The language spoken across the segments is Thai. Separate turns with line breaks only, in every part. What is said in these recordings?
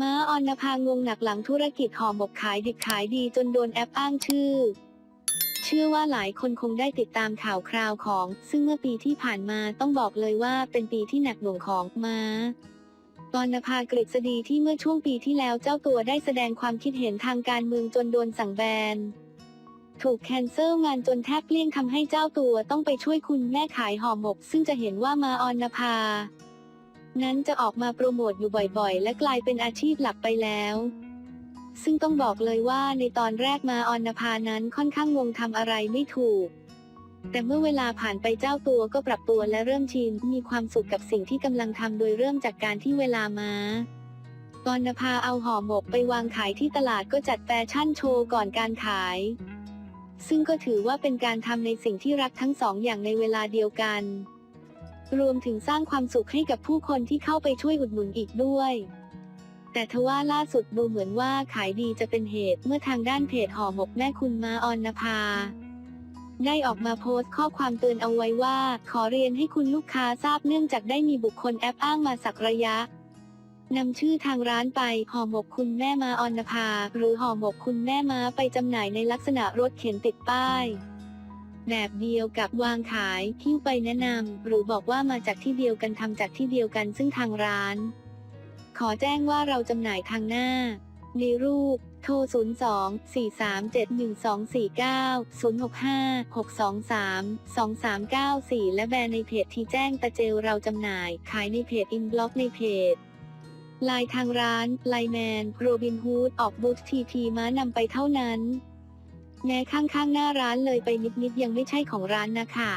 ม้าออนนภางงหนักหลังธุรกิจห่อหมกขายดิบขายดีจนโดนแอปอ้างชื่อ เชื่อว่าหลายคนคงได้ติดตามข่าวคราวของ ซึ่งเมื่อปีที่ผ่านมาต้องบอกเลยว่าเป็นปีที่หนักหน่วงของม้าออนนภากฤษฎีที่เมื่อช่วงปีที่แล้วเจ้าตัวได้แสดงความคิดเห็นทางการเมืองจนโดนสั่งแบน ถูกแคนเซิลงานจนแทบเลี้ยงทำให้เจ้าตัวต้องไปช่วยคุณแม่ขายห่อหมก ซึ่งจะเห็นว่ามาออนนภา นั้นจะออกมาโปรโมทอยู่บ่อยๆ และกลายเป็นอาชีพหลักไปแล้ว ซึ่งต้องบอกเลยว่าในตอนแรกมาออนนภานั้นค่อนข้างงงทำอะไรไม่ถูก แต่เมื่อเวลาผ่านไปเจ้าตัวก็ปรับตัวและเริ่มชินมีความสุขกับสิ่งที่กำลังทำโดยเริ่มจากการที่เวลามาออนนภาเอาห่อหมกไปวางขายที่ตลาดก็จัดแฟชั่นโชว์ก่อนการขาย ซึ่งก็ถือว่าเป็นการทำในสิ่งที่รักทั้งสองอย่างในเวลาเดียวกัน รวมถึงสร้างความสุขให้กับผู้คนที่เข้าไปช่วยอุดหนุนอีกด้วย แต่ทว่าล่าสุดดูเหมือนว่าขายดีจะเป็นเหตุเมื่อทางด้านเพจห่อหมกแม่คุณมาออนนภาได้ออกมาโพสต์ข้อความเตือนเอาไว้ว่า ขอเรียนให้คุณลูกค้าทราบเนื่องจากได้มีบุคคลแอปอ้างมาสักระยะนำชื่อทางร้านไปห่อหมกคุณแม่มาออนนภา หรือห่อหมกคุณแม่มาไปจำหน่ายในลักษณะรถเข็นติดป้าย แบบเดียวกับวางขายที่ไปแนะนำ หรือบอกว่ามาจากที่เดียวกันทำจากที่เดียวกันซึ่งทางร้าน ขอแจ้งว่าเราจำหน่ายทางหน้า ในรูป โทร 02 437 1249 065 623 2394 และแบรนด์ในเพจที่แจ้งตะเจลเราจำหน่าย ขายในเพจอินบล็อกในเพจไลน์ทางร้าน ไลแมน โรบินฮูด ออกบูธทีพีม้านำไปเท่านั้น แม้ข้างๆหน้าร้านเลยไปนิดๆยังไม่ใช่ของร้านนะคะ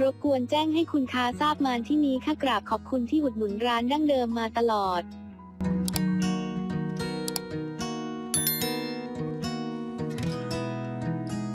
รบกวนแจ้งให้คุณค้าทราบมาที่นี้ค่ะกราบขอบคุณที่อุดหนุนร้านดั้งเดิมมาตลอด